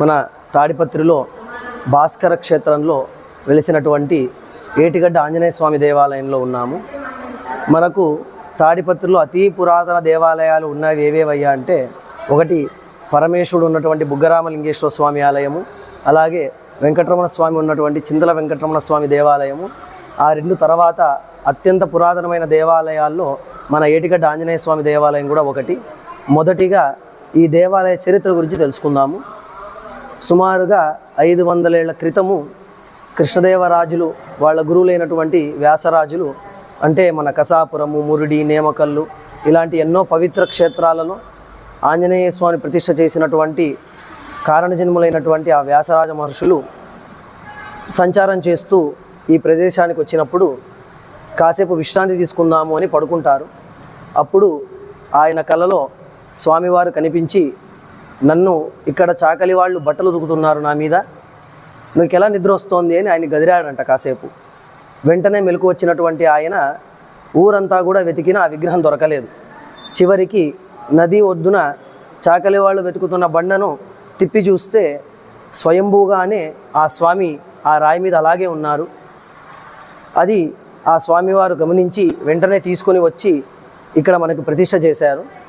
మన తాడిపత్రిలో భాస్కర క్షేత్రంలో వెలిసినటువంటి ఏటిగడ్డ ఆంజనేయ స్వామి దేవాలయంలో ఉన్నాము. మనకు తాడిపత్రిలో అతి పురాతన దేవాలయాలు ఉన్నవి ఏవేవయ్యా అంటే ఒకటి పరమేశ్వరుడు ఉన్నటువంటి బుగ్గరామలింగేశ్వర స్వామి ఆలయము అలాగే వెంకటరమణ స్వామి ఉన్నటువంటి చింతల వెంకటరమణ స్వామి దేవాలయము. ఆ రెండు తర్వాత అత్యంత పురాతనమైన దేవాలయాల్లో మన ఏటిగడ్డ ఆంజనేయ స్వామి దేవాలయం కూడా ఒకటి. మొదటిగా ఈ దేవాలయ చరిత్ర గురించి తెలుసుకుందాము. సుమారుగా ఐదు వందలేళ్ళ క్రితము కృష్ణదేవరాజులు వాళ్ళ గురువులైనటువంటి వ్యాసరాజులు అంటే మన కసాపురము మురుడి నేమకల్లు ఇలాంటి ఎన్నో పవిత్ర క్షేత్రాలలో ఆంజనేయ స్వామి ప్రతిష్ట చేసినటువంటి కారణజన్ములైనటువంటి ఆ వ్యాసరాజ మహర్షులు సంచారం చేస్తూ ఈ ప్రదేశానికి వచ్చినప్పుడు కాసేపు విశ్రాంతి తీసుకుందాము అని పడుకుంటారు. అప్పుడు ఆయన కలలో స్వామివారు కనిపించి నన్ను ఇక్కడ చాకలి వాళ్ళు బట్టలు ఉతుకుతున్నారు నా మీద. నీకు ఎలా నిద్ర వస్తోంది అని ఆయన గదిరాడంట కాసేపు. వెంటనే మెలకు వచ్చినటువంటి ఆయన ఊరంతా కూడా వెతికినా ఆ విగ్రహం దొరకలేదు. చివరికి నది ఒడ్డున చాకలి వాళ్ళు వెతుకుతున్న బండను తిప్పి చూస్తే స్వయంభూగానే ఆ స్వామి ఆ రాయి మీద అలాగే ఉన్నారు. అది ఆ స్వామివారు గమనించి వెంటనే తీసుకొని వచ్చి ఇక్కడ మనకు ప్రతిష్ట చేశారు.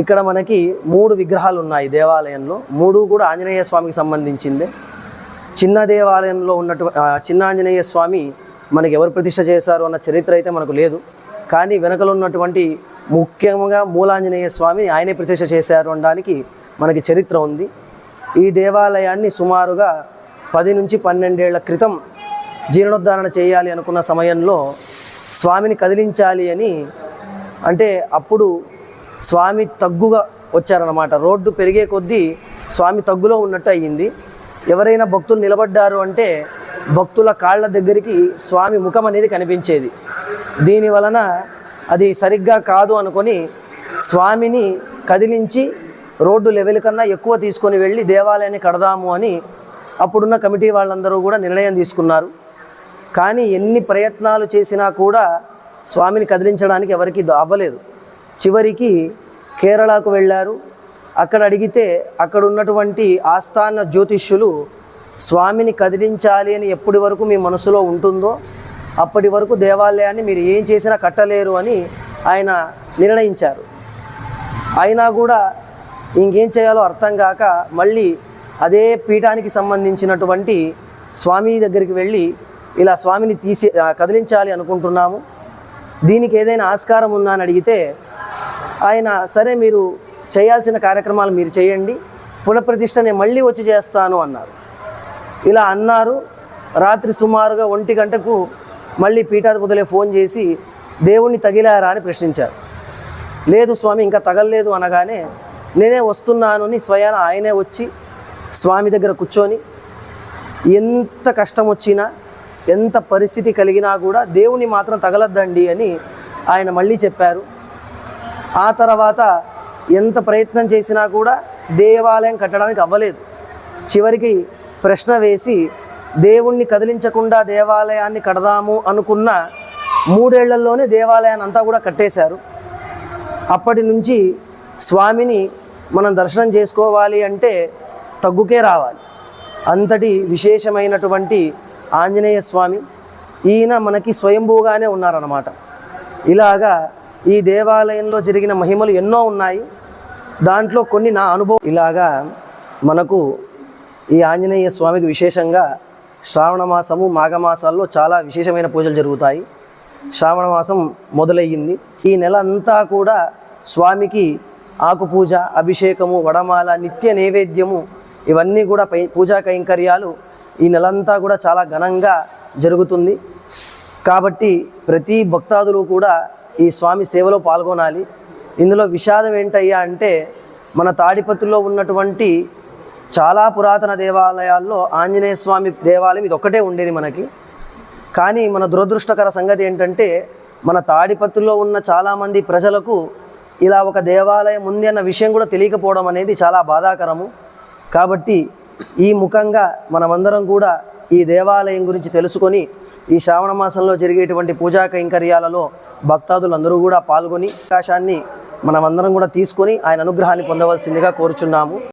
ఇక్కడ మనకి మూడు విగ్రహాలు ఉన్నాయి దేవాలయంలో. మూడు కూడా ఆంజనేయ స్వామికి సంబంధించిందే. చిన్న దేవాలయంలో ఉన్నటు చిన్న ఆంజనేయ స్వామి మనకి ఎవరు ప్రతిష్ట చేశారు అన్న చరిత్ర అయితే మనకు లేదు. కానీ వెనకలో ఉన్నటువంటి ముఖ్యంగా మూలాంజనేయ స్వామి ఆయనే ప్రతిష్ట చేశారు అనడానికి మనకి చరిత్ర ఉంది. ఈ దేవాలయాన్ని సుమారుగా పది నుంచి పన్నెండేళ్ళ క్రితం జీర్ణోద్ధరణ చేయాలి అనుకున్న సమయంలో స్వామిని కదిలించాలి అని అంటే అప్పుడు స్వామి తగ్గుగా వచ్చారనమాట రోడ్డు పెరిగే కొద్దీ స్వామి తగ్గులో ఉన్నట్టు అయ్యింది. ఎవరైనా భక్తులు నిలబడ్డారు అంటే భక్తుల కాళ్ళ దగ్గరికి స్వామి ముఖం అనేది కనిపించేది. దీని వలన అది సరిగ్గా కాదు అనుకొని స్వామిని కదిలించి రోడ్డు లెవెల్ కన్నా ఎక్కువ తీసుకొని వెళ్ళి దేవాలయాన్ని కడదాము అని అప్పుడున్న కమిటీ వాళ్ళందరూ కూడా నిర్ణయం తీసుకున్నారు. కానీ ఎన్ని ప్రయత్నాలు చేసినా కూడా స్వామిని కదిలించడానికి ఎవరికి అవ్వలేదు. చివరికి కేరళకు వెళ్ళారు. అక్కడ అడిగితే అక్కడ ఉన్నటువంటి ఆస్థాన జ్యోతిష్యులు స్వామిని కదిలించాలి అని ఎప్పటి వరకు మీ మనసులో ఉంటుందో అప్పటి వరకు దేవాలయాన్ని మీరు ఏం చేసినా కట్టలేరు అని ఆయన నిర్ణయించారు. అయినా కూడా ఇంకేం చేయాలో అర్థం కాక మళ్ళీ అదే పీఠానికి సంబంధించినటువంటి స్వామి దగ్గరికి వెళ్ళి ఇలా స్వామిని తీసి కదిలించాలి అనుకుంటున్నాము. దీనికి ఏదైనా ఆస్కారం ఉందా అని అడిగితే ఆయన సరే మీరు చేయాల్సిన కార్యక్రమాలు మీరు చేయండి. పునఃప్రతిష్ఠ నేను మళ్ళీ వచ్చి చేస్తాను అన్నారు. ఇలా అన్నారు. రాత్రి సుమారుగా ఒంటి గంటకు మళ్ళీ పీఠాధిపతులే ఫోన్ చేసి దేవుణ్ణి తగిలారా? అని ప్రశ్నించారు. లేదు స్వామి ఇంకా తగలలేదు అనగానే నేనే వస్తున్నాను అని స్వయాన ఆయనే వచ్చి స్వామి దగ్గర కూర్చొని ఎంత కష్టం వచ్చినా ఎంత పరిస్థితి కలిగినా కూడా దేవుని మాత్రం తగలద్దండి అని ఆయన మళ్ళీ చెప్పారు. ఆ తర్వాత ఎంత ప్రయత్నం చేసినా కూడా దేవాలయం కట్టడానికి అవ్వలేదు. చివరికి ప్రశ్న వేసి దేవుణ్ణి కదిలించకుండా దేవాలయాన్ని కడదాము అనుకున్న మూడేళ్ళలోనే దేవాలయాన్ని అంతా కూడా కట్టేశారు. అప్పటి నుంచి స్వామిని మనం దర్శనం చేసుకోవాలి అంటే తగ్గుకే రావాలి. అంతటి విశేషమైనటువంటి ఆంజనేయ స్వామి ఈయన మనకి స్వయంభూగానే ఉన్నారన్నమాట. ఇలాగా ఈ దేవాలయంలో జరిగిన మహిమలు ఎన్నో ఉన్నాయి. దాంట్లో కొన్ని నా అనుభవం. ఇలాగా మనకు ఈ ఆంజనేయ స్వామికి విశేషంగా శ్రావణ మాసము మాఘమాసాల్లో చాలా విశేషమైన పూజలు జరుగుతాయి. శ్రావణ మాసం మొదలయ్యింది. ఈ నెల అంతా కూడా స్వామికి ఆకుపూజ అభిషేకము వడమాల నిత్య నైవేద్యము ఇవన్నీ కూడా పై పూజా కైంకర్యాలు ఈ నెలంతా కూడా చాలా ఘనంగా జరుగుతుంది. కాబట్టి ప్రతి భక్తాదులు కూడా ఈ స్వామి సేవలో పాల్గొనాలి. ఇందులో విషాదం ఏంటయ్యా అంటే మన తాడిపత్రిలో ఉన్నటువంటి చాలా పురాతన దేవాలయాల్లో ఆంజనేయ స్వామి దేవాలయం ఇది ఒక్కటే ఉండేది మనకి. కానీ మన దురదృష్టకర సంగతి ఏంటంటే మన తాడిపత్రిలో ఉన్న చాలామంది ప్రజలకు ఇలా ఒక దేవాలయం ఉంది అన్న విషయం కూడా తెలియకపోవడం అనేది చాలా బాధాకరము. కాబట్టి ఈ ముఖంగా మనమందరం కూడా ఈ దేవాలయం గురించి తెలుసుకొని ఈ శ్రావణ మాసంలో జరిగేటువంటి పూజా కైంకర్యాలలో భక్తాదులందరూ కూడా పాల్గొని అవకాశాన్ని మనమందరం కూడా తీసుకొని ఆయన అనుగ్రహాన్ని పొందవలసిందిగా కోరుచున్నాము.